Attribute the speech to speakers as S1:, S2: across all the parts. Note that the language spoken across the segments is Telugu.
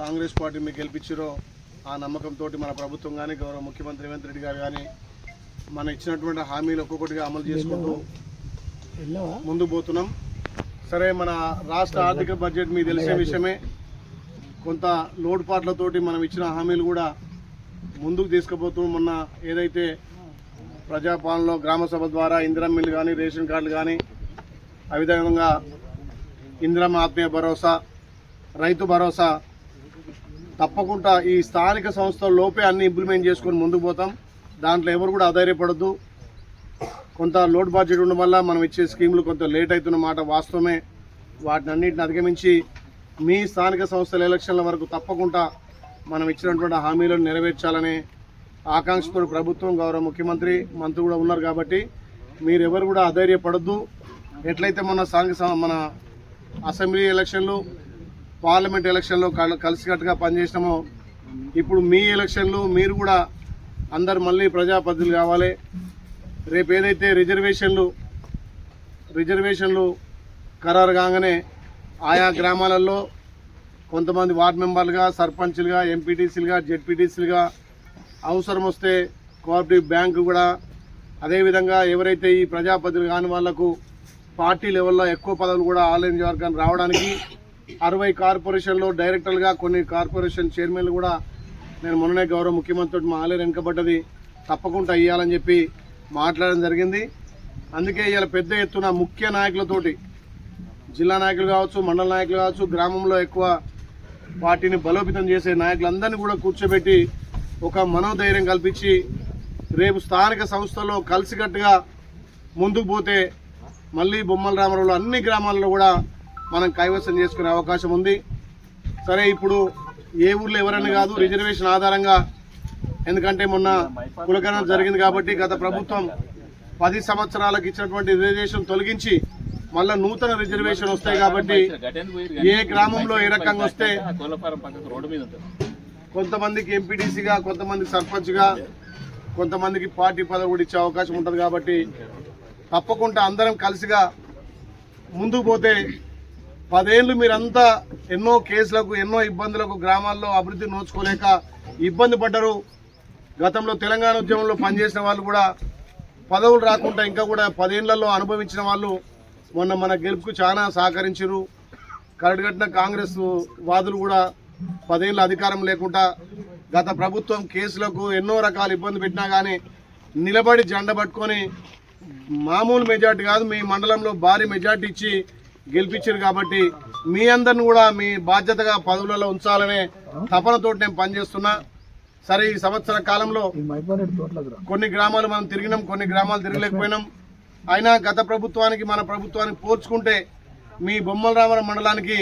S1: కాంగ్రెస్ పార్టీ మీకు గెలిపించారో ఆ నమ్మకంతో మన ప్రభుత్వం కానీ గౌరవ ముఖ్యమంత్రి రేవంత్ రెడ్డి గారు కానీ మన ఇచ్చినటువంటి హామీలు ఒక్కొక్కటిగా అమలు చేసుకుంటూ ముందు పోతున్నాం. సరే మన రాష్ట్ర ఆర్థిక బడ్జెట్ మీకు తెలిసే విషయమే. కొంత లోటుపాట్లతోటి మనం ఇచ్చిన హామీలు కూడా ముందుకు తీసుకుపోతూ మొన్న ఏదైతే ప్రజాపాలనలో గ్రామ సభ ద్వారా ఇందిరా మిల్లు కానీ రేషన్ కార్డులు కానీ అవిధంగా ఇందిరమ్మ ఆత్మీయ భరోసా రైతు భరోసా తప్పకుండా ఈ స్థానిక సంస్థల లోపే అన్ని ఇంప్లిమెంట్ చేసుకొని ముందుకు పోతాం. దాంట్లో ఎవరు కూడా అధైర్యపడద్దు కొంత లోడ్ బడ్జెట్ ఉండడం వల్ల మనం ఇచ్చే స్కీములు కొంత లేట్ అవుతున్న మాట వాస్తవమే. వాటిని అన్నింటిని అధిగమించి మీ స్థానిక సంస్థల ఎలక్షన్ల వరకు తప్పకుండా మనం ఇచ్చినటువంటి హామీలను నెరవేర్చాలనే ఆకాంక్షతో ప్రభుత్వం గౌరవ ముఖ్యమంత్రి మంత్రి కూడా ఉన్నారు కాబట్టి మీరెవరు కూడా అధైర్యపడద్దు ఎట్లయితే మన స్థానిక మన అసెంబ్లీ ఎలక్షన్లు పార్లమెంట్ ఎలక్షన్లో కలిసికట్టుగా పనిచేసినామో ఇప్పుడు మీ ఎలక్షన్లు మీరు కూడా అందరు మళ్ళీ ప్రజాప్రతినిధులు కావాలి. రేపు ఏదైతే రిజర్వేషన్లు రిజర్వేషన్లు ఖరారు కాగానే ఆయా గ్రామాలలో కొంతమంది వార్డు మెంబర్లుగా సర్పంచ్లుగా ఎంపీటీసీలుగా జెడ్పీటీసీలుగా అవసరం వస్తే కోఆపరేటివ్ బ్యాంకు కూడా అదేవిధంగా ఎవరైతే ఈ ప్రజాప్రతినిధులు కాని వాళ్ళకు పార్టీ లెవెల్లో ఎక్కువ పదవులు కూడా ఆల్ ఇండియా వర్గాన్ని రావడానికి అరవై కార్పొరేషన్లో డైరెక్టర్లుగా కొన్ని కార్పొరేషన్ చైర్మన్లు కూడా నేను మొన్ననే గౌరవ ముఖ్యమంత్రి మా ఆలయం వెనుకబడ్డది. తప్పకుండా ఇవ్వాలని చెప్పి మాట్లాడడం జరిగింది. అందుకే ఇలా పెద్ద ఎత్తున ముఖ్య నాయకులతోటి జిల్లా నాయకులు కావచ్చు మండల నాయకులు కావచ్చు గ్రామంలో ఎక్కువ వాటిని బలోపేతం చేసే నాయకులందరినీ కూడా కూర్చోబెట్టి ఒక మనోధైర్యం కల్పించి రేపు స్థానిక సంస్థల్లో కలిసికట్టుగా ముందుకు పోతే మళ్ళీ బొమ్మల రామరావులో అన్ని గ్రామాల్లో కూడా మనం కైవసం చేసుకునే అవకాశం ఉంది. సరే ఇప్పుడు ఏ ఊర్లో ఎవరైనా కాదు రిజర్వేషన్ ఆధారంగా. ఎందుకంటే మొన్న కులకరణ జరిగింది కాబట్టి గత ప్రభుత్వం పది సంవత్సరాలకు ఇచ్చినటువంటి రిజర్వేషన్ తొలగించి మళ్ళా నూతన రిజర్వేషన్ వస్తాయి కాబట్టి ఏ గ్రామంలో ఏ రకంగా వస్తే కొంతమందికి ఎంపీటీసీగా కొంతమందికి సర్పంచ్గా కొంతమందికి పార్టీ పదవి కూడా ఇచ్చే అవకాశం ఉంటుంది కాబట్టి తప్పకుండా అందరం కలిసిగా ముందుకు పోతే పదేళ్ళు మీరంతా ఎన్నో కేసులకు ఎన్నో ఇబ్బందులకు గ్రామాల్లో అభివృద్ధి నోచుకోలేక ఇబ్బంది పడ్డరు. గతంలో తెలంగాణ ఉద్యమంలో పనిచేసిన వాళ్ళు కూడా పదవులు రాకుండా ఇంకా కూడా పదేళ్ళలో అనుభవించిన వాళ్ళు మొన్న మన గెలుపుకు చాలా సహకరించారు కరడుగట్టిన కాంగ్రెస్ వాదులు కూడా పదేళ్ళ అధికారం లేకుండా గత ప్రభుత్వం కేసులకు ఎన్నో రకాల ఇబ్బంది పెట్టినా కానీ నిలబడి జెండ పట్టుకొని మామూలు మెజార్టీ కాదు మీ మండలంలో భారీ మెజార్టీ ఇచ్చి గెలిపించారు కాబట్టి మీ అందరిని కూడా మీ బాధ్యతగా పదవులలో ఉంచాలనే తపనతో నేను పనిచేస్తున్నా. సరే ఈ సంవత్సర కాలంలో కొన్ని గ్రామాలు మనం తిరిగినాం కొన్ని గ్రామాలు తిరగలేకపోయినాం. అయినా గత ప్రభుత్వానికి మన ప్రభుత్వానికి పోల్చుకుంటే మీ బొమ్మల రామరం మండలానికి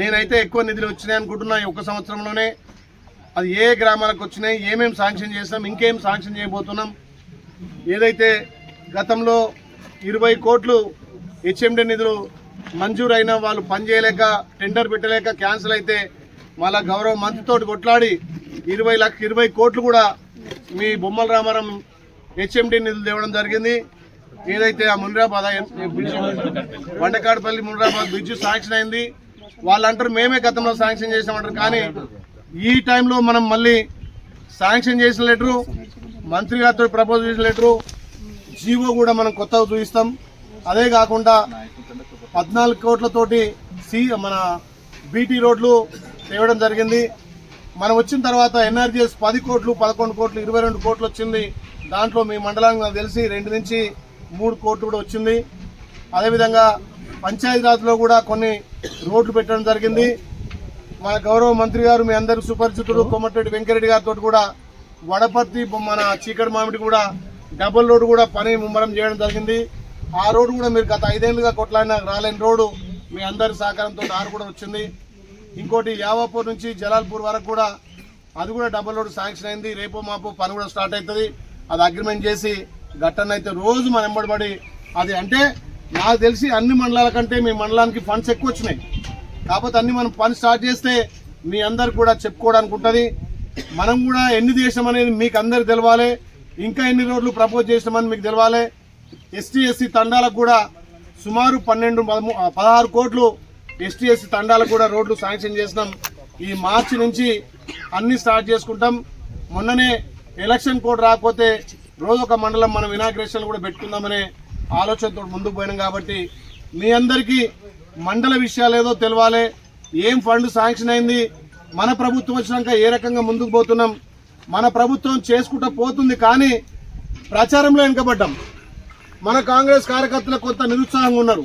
S1: నేనైతే ఎక్కువ నిధులు వచ్చినాయి అనుకుంటున్నా ఈ ఒక్క సంవత్సరంలోనే. అది ఏ గ్రామాలకు వచ్చినాయి ఏమేమి శాంక్షన్ చేస్తాం ఇంకేం శాంక్షన్ చేయబోతున్నాం. ఏదైతే గతంలో ఇరవై కోట్లు హెచ్ఎండి నిధులు మంజూరు అయినా వాళ్ళు పనిచేయలేక టెండర్ పెట్టలేక క్యాన్సిల్ అయితే మళ్ళా గౌరవ మంత్రితోటి కొట్లాడి ఇరవై లక్ష ఇరవై కోట్లు కూడా మీ బొమ్మల రామారం హెచ్ఎండి నిధులు తేవడం జరిగింది. ఏదైతే ఆ మునిరాబాద్ వండకాడపల్లి మునిరాబాద్ బ్రిడ్జ్ శాంక్షన్ అయింది. వాళ్ళంటారు మేమే గతంలో శాంక్షన్ చేసామంటారు కానీ ఈ టైంలో మనం మళ్ళీ శాంక్షన్ చేసిన లెటరు మంత్రి గారితో ప్రపోజ్ చేసిన లెటరు జీవో కూడా మనం కొత్తగా చూపిస్తాం. అదే కాకుండా పద్నాలుగు కోట్లతోటి సి మన బీటీ రోడ్లు తేవడం జరిగింది. మనం వచ్చిన తర్వాత ఎన్ఆర్జీఎస్ పది కోట్లు పదకొండు కోట్లు ఇరవై రెండు కోట్లు వచ్చింది. దాంట్లో మీ మండలానికి నాకు తెలిసి రెండు నుంచి మూడు కోట్లు కూడా వచ్చింది. అదేవిధంగా పంచాయతీరాజ్లో కూడా కొన్ని రోడ్లు పెట్టడం జరిగింది. మన గౌరవ మంత్రి గారు మీ అందరికి సుపరిచితుడు కొమ్మటిరెడ్డి వెంకరెడ్డి గారితో కూడా వడపర్తి మన చీకటి మామిడి కూడా డబుల్ రోడ్ కూడా పని ముమ్మరం చేయడం జరిగింది. ఆ రోడ్డు కూడా మీరు గత ఐదేళ్ళుగా కొట్లాడిన రాలేని రోడ్డు మీ అందరి సహకారంతో ఆరు కూడా వచ్చింది. ఇంకోటి యావాపూర్ నుంచి జలాల్పూర్ వరకు కూడా అది కూడా డబుల్ రోడ్ శాంక్షన్ అయింది. రేపో మాపు పని కూడా స్టార్ట్ అవుతుంది. అది అగ్రిమెంట్ చేసి గట్టన అయితే రోజు మనం ఎంబడబడి అది అంటే నాకు తెలిసి అన్ని మండలాల కంటే మీ మండలానికి ఫండ్స్ ఎక్కువ వచ్చినాయి. కాకపోతే అన్ని మనం పని స్టార్ట్ చేస్తే మీ అందరు కూడా చెప్పుకోవడానికి ఉంటుంది. మనం కూడా ఎన్ని చేసాం అనేది మీకు అందరు తెలవాలి. ఇంకా ఎన్ని రోడ్లు ప్రపోజ్ చేసినామని మీకు తెలవాలి. ఎస్టీ ఎస్సీ తండాలకు కూడా సుమారు పన్నెండు పదమూ- పదహారు కోట్లు ఎస్టీ ఎస్సీ తండాలకు కూడా రోడ్లు శాంక్షన్ చేసినాం. ఈ మార్చి నుంచి అన్ని స్టార్ట్ చేసుకుంటాం. మొన్ననే ఎలక్షన్ కోడ్ రాకపోతే రోజు ఒక మండలం మనం ఇనాగ్రేషన్ కూడా పెట్టుకుందామనే ఆలోచనతో ముందుకు పోయినాం కాబట్టి మీ అందరికీ మండల విషయాలు ఏదో తెలవాలి. ఏం ఫండ్ శాంక్షన్ అయింది? మన ప్రభుత్వం వచ్చినాక ఏ రకంగా ముందుకు పోతున్నాం? మన ప్రభుత్వం చేసుకుంటూ పోతుంది కానీ ప్రచారంలో వెనుకబడ్డాం. మన కాంగ్రెస్ కార్యకర్తలు కొంత నిరుత్సాహంగా ఉన్నారు.